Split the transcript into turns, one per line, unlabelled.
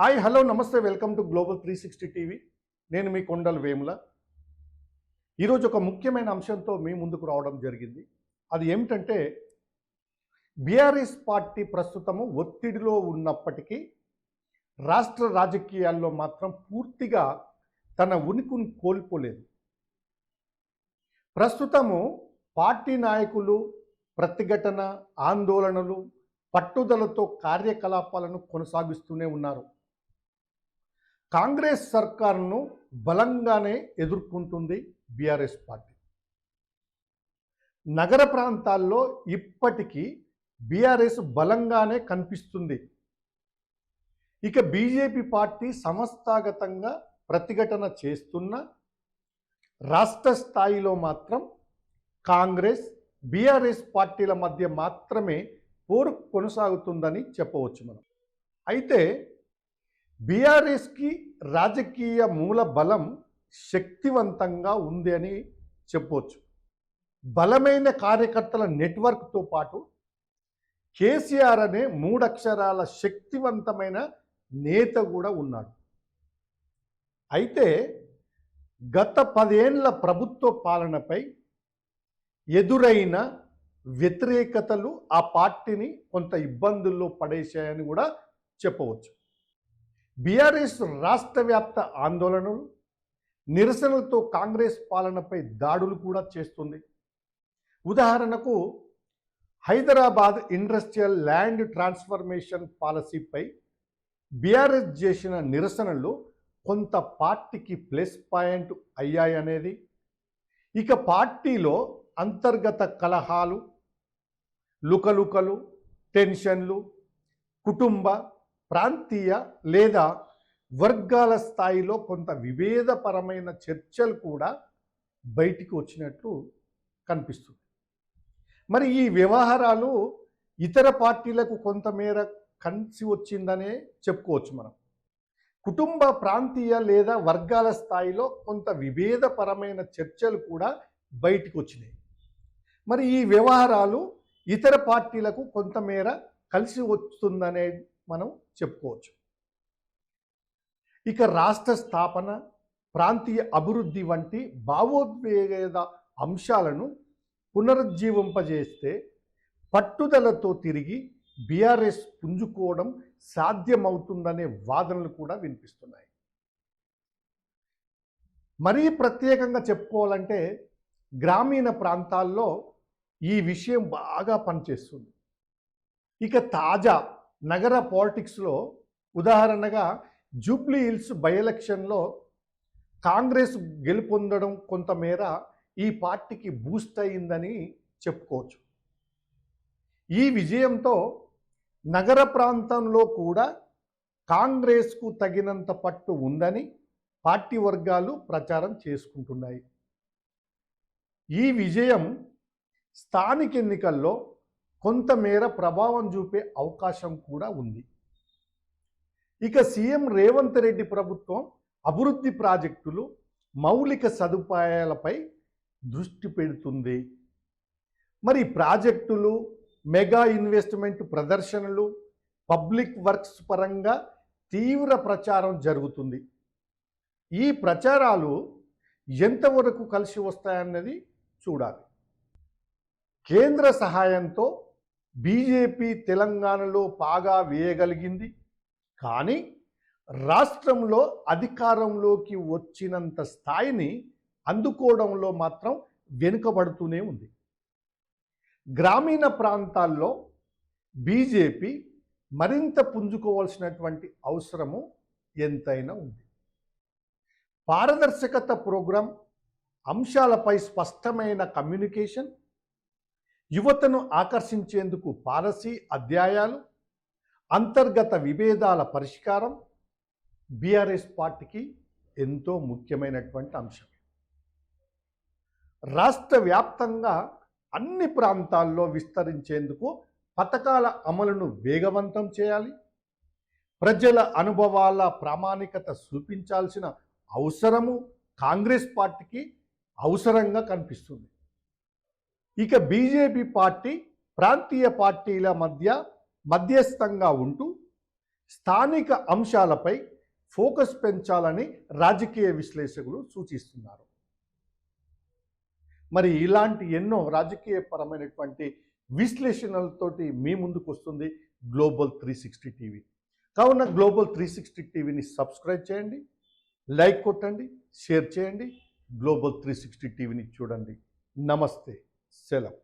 Hi hello నమస్తే welcome to global three sixty TV. నేను మీ కొండల వేముల. ఈరోజు ఒక ముఖ్యమైన అంశంతో మీ ముందుకు రావడం జరిగింది. అది ఏమిటంటే బీఆర్ఎస్ పార్టీ ప్రస్తుతము ఒత్తిడిలో ఉన్నప్పటికీ రాష్ట్ర రాజకీయాల్లో మాత్రం పూర్తిగా తన ఉనికిని కోల్పోలేదు. ప్రస్తుతము పార్టీ నాయకులు ప్రతిఘటన ఆందోళనలు పట్టుదలతో కార్యకలాపాలను కొనసాగిస్తూనే ఉన్నారు. కాంగ్రెస్ సర్కారును బలంగానే ఎదుర్కొంటుంది బీఆర్ఎస్ పార్టీ. నగర ప్రాంతాల్లో ఇప్పటికీ బీఆర్ఎస్ బలంగానే కనిపిస్తుంది. ఇక బీజేపీ పార్టీ సంస్థాగతంగా ప్రతిఘటన చేస్తున్న రాష్ట్ర స్థాయిలో మాత్రం కాంగ్రెస్ బీఆర్ఎస్ పార్టీల మధ్య మాత్రమే పోరు కొనసాగుతుందని చెప్పవచ్చు మనం. అయితే బీఆర్ఎస్కి రాజకీయ మూల బలం శక్తివంతంగా ఉంది అని చెప్పవచ్చు బలమైన కార్యకర్తల నెట్వర్క్తో పాటు కేసీఆర్ అనే మూడక్షరాల శక్తివంతమైన నేత కూడా ఉన్నాడు. అయితే గత పదేండ్ల ప్రభుత్వ పాలనపై ఎదురైన వ్యతిరేకతలు ఆ పార్టీని కొంత ఇబ్బందుల్లో పడేశాయని కూడా చెప్పవచ్చు. బీఆర్ఎస్ రాష్ట్ర వ్యాప్త ఆందోళనలు నిరసనలతో కాంగ్రెస్ పాలనపై దాడులు కూడా చేస్తుంది. ఉదాహరణకు హైదరాబాద్ ఇండస్ట్రియల్ ల్యాండ్ ట్రాన్స్ఫర్మేషన్ పాలసీపై బీఆర్ఎస్ చేసిన నిరసనలు కొంత పార్టీకి ప్లస్ పాయింట్ అయ్యాయనేది. ఇక పార్టీలో అంతర్గత కలహాలు లుకలుకలు టెన్షన్లు కుటుంబ ప్రాంతీయ లేదా వర్గాల స్థాయిలో కొంత విభేదపరమైన చర్చలు కూడా బయటికి వచ్చినట్లు కనిపిస్తుంది. మరి ఈ వ్యవహారాలు ఇతర పార్టీలకు కొంతమేర కలిసి వచ్చిందనే చెప్పుకోవచ్చు మనం. కుటుంబ ప్రాంతీయ లేదా వర్గాల స్థాయిలో కొంత విభేదపరమైన చర్చలు కూడా బయటికి వచ్చినాయి. మరి ఈ వ్యవహారాలు ఇతర పార్టీలకు కొంతమేర కలిసి వస్తుందనే మనం చెప్పుకోవచ్చు. ఇక రాష్ట్ర స్థాపన ప్రాంతీయ అభివృద్ధి వంటి భావోద్వేగ అంశాలను పునరుజ్జీవింపజేస్తే పట్టుదలతో తిరిగి బీఆర్ఎస్ పుంజుకోవడం సాధ్యమవుతుందనే వాదనలు కూడా వినిపిస్తున్నాయి. మరీ ప్రత్యేకంగా చెప్పుకోవాలంటే గ్రామీణ ప్రాంతాల్లో ఈ విషయం బాగా పనిచేస్తుంది. ఇక తాజా నగర పాలిటిక్స్లో ఉదాహరణగా జూబ్లీ హిల్స్ బై ఎలక్షన్లో కాంగ్రెస్ గెలుపొందడం కొంతమేర ఈ పార్టీకి బూస్ట్ అయిందని చెప్పుకోవచ్చు. ఈ విజయంతో నగర ప్రాంతంలో కూడా కాంగ్రెస్కు తగినంత పట్టు ఉందని పార్టీ వర్గాలు ప్రచారం చేసుకుంటున్నాయి. ఈ విజయం స్థానిక ఎన్నికల్లో కొంతమేర ప్రభావం చూపే అవకాశం కూడా ఉంది. ఇక సీఎం రేవంత్ రెడ్డి ప్రభుత్వం అభివృద్ధి ప్రాజెక్టులు మౌలిక సదుపాయాలపై దృష్టి పెడుతుంది. మరి ప్రాజెక్టులు మెగా ఇన్వెస్ట్మెంట్ ప్రదర్శనలు పబ్లిక్ వర్క్స్ పరంగా తీవ్ర ప్రచారం జరుగుతుంది. ఈ ప్రచారాలు ఎంతవరకు కలిసి వస్తాయన్నది చూడాలి. కేంద్ర సహాయంతో బీజేపీ తెలంగాణలో బాగా వేయగలిగింది. కానీ రాష్ట్రంలో అధికారంలోకి వచ్చినంత స్థాయిని అందుకోవడంలో మాత్రం వెనుకబడుతూనే ఉంది. గ్రామీణ ప్రాంతాల్లో బీజేపీ మరింత పుంజుకోవాల్సినటువంటి అవసరము ఎంతైనా ఉంది. పారదర్శకత ప్రోగ్రాం అంశాలపై స్పష్టమైన కమ్యూనికేషన్ యువతను ఆకర్షించేందుకు పాలసీ అధ్యాయాలు అంతర్గత విభేదాల పరిష్కారం బీఆర్ఎస్ పార్టీకి ఎంతో ముఖ్యమైనటువంటి అంశం రాష్ట్ర వ్యాప్తంగా అన్ని ప్రాంతాల్లో విస్తరించేందుకు పథకాల అమలును వేగవంతం చేయాలి. ప్రజల అనుభవాల ప్రామాణికత చూపించాల్సిన అవసరము కాంగ్రెస్ పార్టీకి అవసరంగా కనిపిస్తుంది. ఇక బీజేపీ పార్టీ ప్రాంతీయ పార్టీల మధ్య మధ్యస్థంగా ఉంటూ స్థానిక అంశాలపై ఫోకస్ పెంచాలని రాజకీయ విశ్లేషకులు సూచిస్తున్నారు. మరి ఇలాంటి ఎన్నో రాజకీయపరమైనటువంటి విశ్లేషణలతోటి మీ ముందుకు వస్తుంది గ్లోబల్ త్రీ సిక్స్టీ టీవీ. కావున గ్లోబల్ త్రీ సిక్స్టీ టీవీని సబ్స్క్రైబ్ చేయండి లైక్ కొట్టండి షేర్ చేయండి గ్లోబల్ త్రీ సిక్స్టీ టీవీని చూడండి. నమస్తే. Selam.